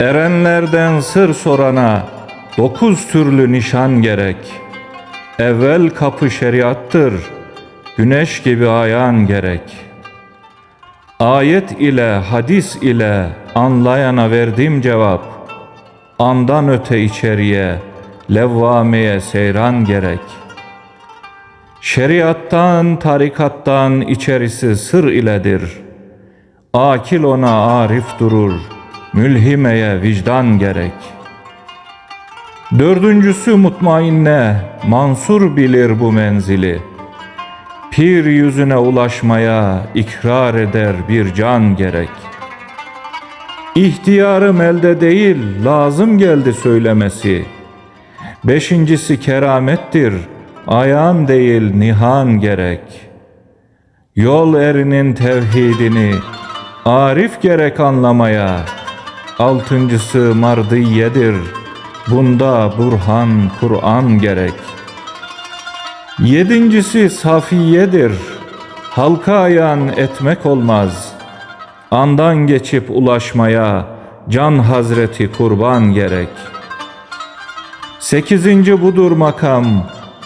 Erenlerden sır sorana dokuz türlü nişan gerek. Evvel kapı şeriattır, güneş gibi ayan gerek. Ayet ile hadis ile anlayana verdim cevap. Andan öte içeriye, levvameye seyran gerek. Şeriattan, tarikattan içerisi sır iledir. Akil ona arif durur, mülhimeye vicdan gerek. Dördüncüsü mutmainne, mansur bilir bu menzili. Pir yüzüne ulaşmaya ikrar eder bir can gerek. İhtiyarım elde değil, lazım geldi söylemesi. Beşincisi keramettir, ayağın değil nihan gerek. Yol erinin tevhidini, arif gerek anlamaya. Altıncısı mardiyedir, bunda burhan, Kur'an gerek. Yedincisi safiyedir, halka ayan etmek olmaz. Andan geçip ulaşmaya, can hazreti kurban gerek.'' Sekizinci budur makam,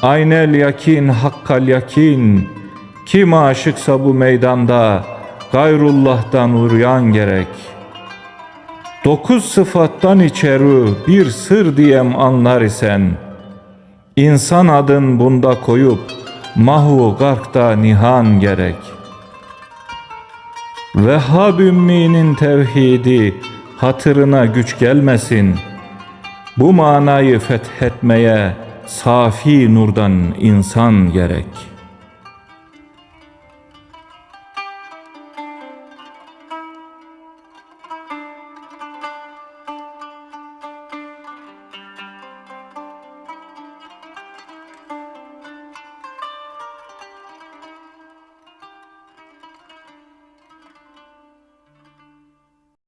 aynel yakin hakkal yakin. Kim aşıksa bu meydanda, gayrullah'tan uryan gerek. Dokuz sıfattan içeri bir sır diyem anlar isen, İnsan adın bunda koyup, mahu garkta nihan gerek. Vehhab ümminin tevhidi, hatırına güç gelmesin.'' Bu manayı fethetmeye safi nurdan insan gerek.''